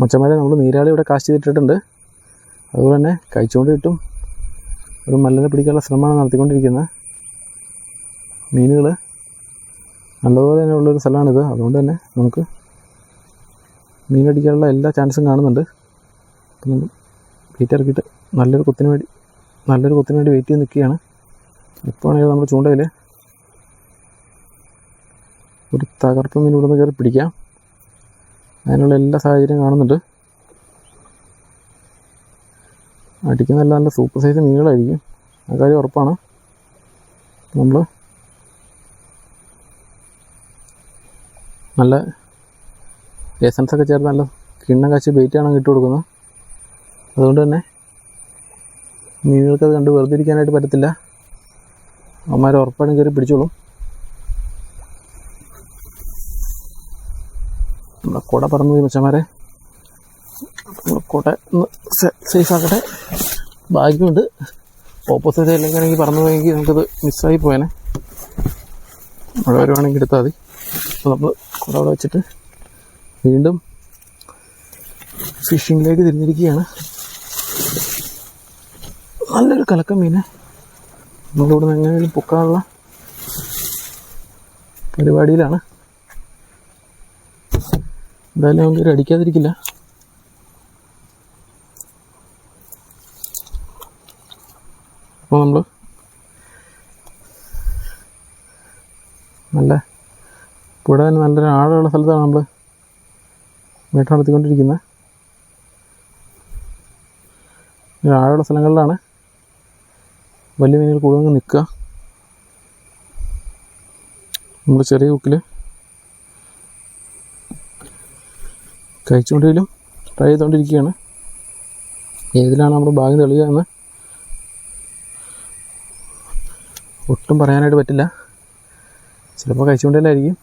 മച്ചന്മാരെ നമ്മൾ നീരാളി ഇവിടെ കാശ് ചെയ്തിട്ടിട്ടുണ്ട്. അതുപോലെ തന്നെ കഴിച്ചുകൊണ്ട് കിട്ടും. ഒരു മല്ലനെ പിടിക്കാനുള്ള ശ്രമമാണ് നടത്തിക്കൊണ്ടിരിക്കുന്നത്. മീനുകൾ നല്ലതുപോലെ തന്നെ ഉള്ളൊരു സ്ഥലമാണിത്. അതുകൊണ്ട് തന്നെ നമുക്ക് മീനടിക്കാനുള്ള എല്ലാ ചാൻസും കാണുന്നുണ്ട്. നമ്മൾ വെയിറ്റ് ഇറക്കിയിട്ട് നല്ലൊരു കുത്തിന് വേണ്ടി നല്ലൊരു കുത്തിന് വേണ്ടി വെയിറ്റ് ചെയ്ത് നിൽക്കുകയാണ്. എപ്പോഴാണെങ്കിലും നമ്മുടെ ചൂണ്ടയിൽ ഒരു തകർപ്പ് മീൻ ഇവിടെ നിന്ന് കയറി പിടിക്കാം. അതിനുള്ള എല്ലാ സാഹചര്യം കാണുന്നുണ്ട്. അടിക്കുന്നതല്ല നല്ല സൂപ്പർ സൈസ് മീനുകളായിരിക്കും. ആ കാര്യം ഉറപ്പാണ്. നമ്മൾ നല്ല എസൻസ് ഒക്കെ ചേർത്ത് നല്ല കിണ്ണം കാച്ചി ബെയ്റ്റാണ് ഇട്ട് കൊടുക്കുന്നത്. അതുകൊണ്ട് തന്നെ മീനുകൾക്ക് അത് കണ്ട് വെറുതെ പറ്റത്തില്ല. അവന്മാർ ഉറപ്പായിട്ടും കയറി പിടിച്ചോളും. നമ്മുടെ കുട പോയി മച്ചന്മാരെ. കുട ഒന്ന് സേഫ് ആക്കട്ടെ. ഭാഗ്യമുണ്ട്. ഓപ്പോസിറ്റ് സൈഡിലേക്കാണെങ്കിൽ പറന്നു പോയെങ്കിൽ നമുക്കത് മിസ്സായി പോയേനെ. മഴ വരുവാണെങ്കിൽ എടുത്താൽ മതി. അപ്പോൾ നമ്മൾ കുട അവിടെ വെച്ചിട്ട് വീണ്ടും ഫിഷിങ്ങിലേക്ക് തിരിഞ്ഞിരിക്കുകയാണ്. നല്ലൊരു കലക്കം മീനെ. നമ്മളിവിടെ നിന്ന് എങ്ങനെയും പൊക്കാനുള്ള പരിപാടിയിലാണ്. എന്തായാലും നമുക്ക് കയറി അടിക്കാതിരിക്കില്ല. അപ്പോൾ നമ്മൾ നല്ല പുഴ നല്ലൊരു ആഴമുള്ള സ്ഥലത്താണ് നമ്മൾ വേട്ട നടത്തിക്കൊണ്ടിരിക്കുന്നത് ആഴമുള്ള സ്ഥലങ്ങളിലാണ് വലിയ മീനുകൾ കൂടുതൽ നിൽക്കുക. നമ്മൾ ചെറിയ ഹുക്കിൽ കഴിച്ചുകൊണ്ടിരിക്കലും ട്രൈ ചെയ്തുകൊണ്ടിരിക്കുകയാണ്. ഏതിലാണ് നമ്മുടെ ഭാഗ്യം തെളിയുക എന്ന് ഒട്ടും പറയാനായിട്ട് പറ്റില്ല. ചിലപ്പോൾ കഴിച്ചുകൊണ്ടല്ലായിരിക്കും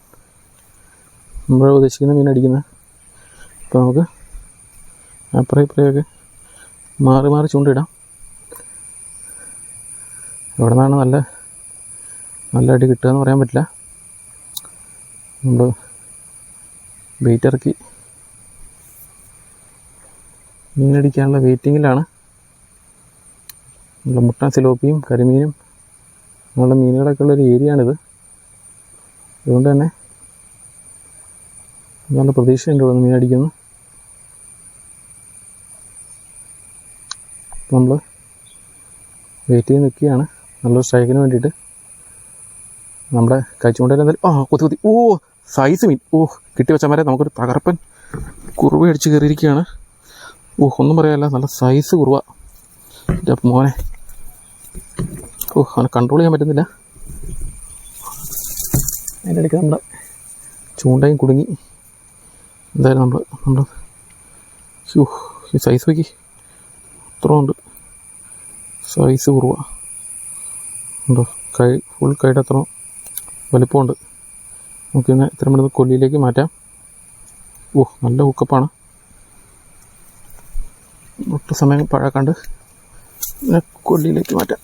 നമ്മൾ ഉദ്ദേശിക്കുന്ന മീൻ അടിക്കുന്നത്. അപ്പോൾ നമുക്ക് അപ്പുറം ഇപ്പുറയൊക്കെ മാറി മാറി ചൂണ്ടിടാം. എവിടെ നിന്നാണ് നല്ല നല്ല അടി കിട്ടുക എന്ന് പറയാൻ പറ്റില്ല. നമ്മൾ വെയിറ്റ് ഇറക്കി മീനടിക്കാനുള്ള വെയിറ്റിങ്ങിലാണ്. നമ്മുടെ മുട്ട സിലോപ്പിയും കരിമീനും അങ്ങനെയുള്ള മീനുകളൊക്കെ ഉള്ളൊരു ഏരിയ ആണിത് അതുകൊണ്ട് തന്നെ നല്ല പ്രതീക്ഷയുണ്ട് ഇവിടെ മീനടിക്കുന്നു. നമ്മൾ വെയിറ്റ് ചെയ്ത് നിൽക്കുകയാണ്. നല്ലൊരു സ്ട്രൈക്കിന് വേണ്ടിയിട്ട്. നമ്മുടെ കഴിച്ചുകൊണ്ടേ എന്തായാലും ആ കുത്തി കുത്തി. ഓ സൈസ് മീൻ. ഓ കിട്ടി വെച്ചാൽ മരെ നമുക്കൊരു തകർപ്പൻ കുറുവ അടിച്ച് കയറിയിരിക്കുകയാണ്. ഓ ഒന്നും പറയാല്ല നല്ല സൈസ് കുറവാ. മോനെ. ഓഹ് അവനെ കൺട്രോൾ ചെയ്യാൻ പറ്റുന്നില്ല. അതിന്റെ ഇടയ്ക്ക് നമ്മുടെ ചൂണ്ടയും കുടുങ്ങി. എന്തായാലും നമ്മൾ നമ്മൾ ഈ സൈസ് നോക്കി. അത്ര ഉണ്ട്. സൈസ് കുറവ. ഉണ്ടോ? കൈ ഫുൾ കൈയുടെ അത്ര വലിപ്പമുണ്ട്. നമുക്കിന്ന് ഇത്ര മണി കൊല്ലിയിലേക്ക് മാറ്റാം. ഓഹ് നല്ല ഹുക്കപ്പാണ് ഒട്ടും സമയം പഴക്കാണ്ട് കൊല്ലിയിലേക്ക് മാറ്റാം.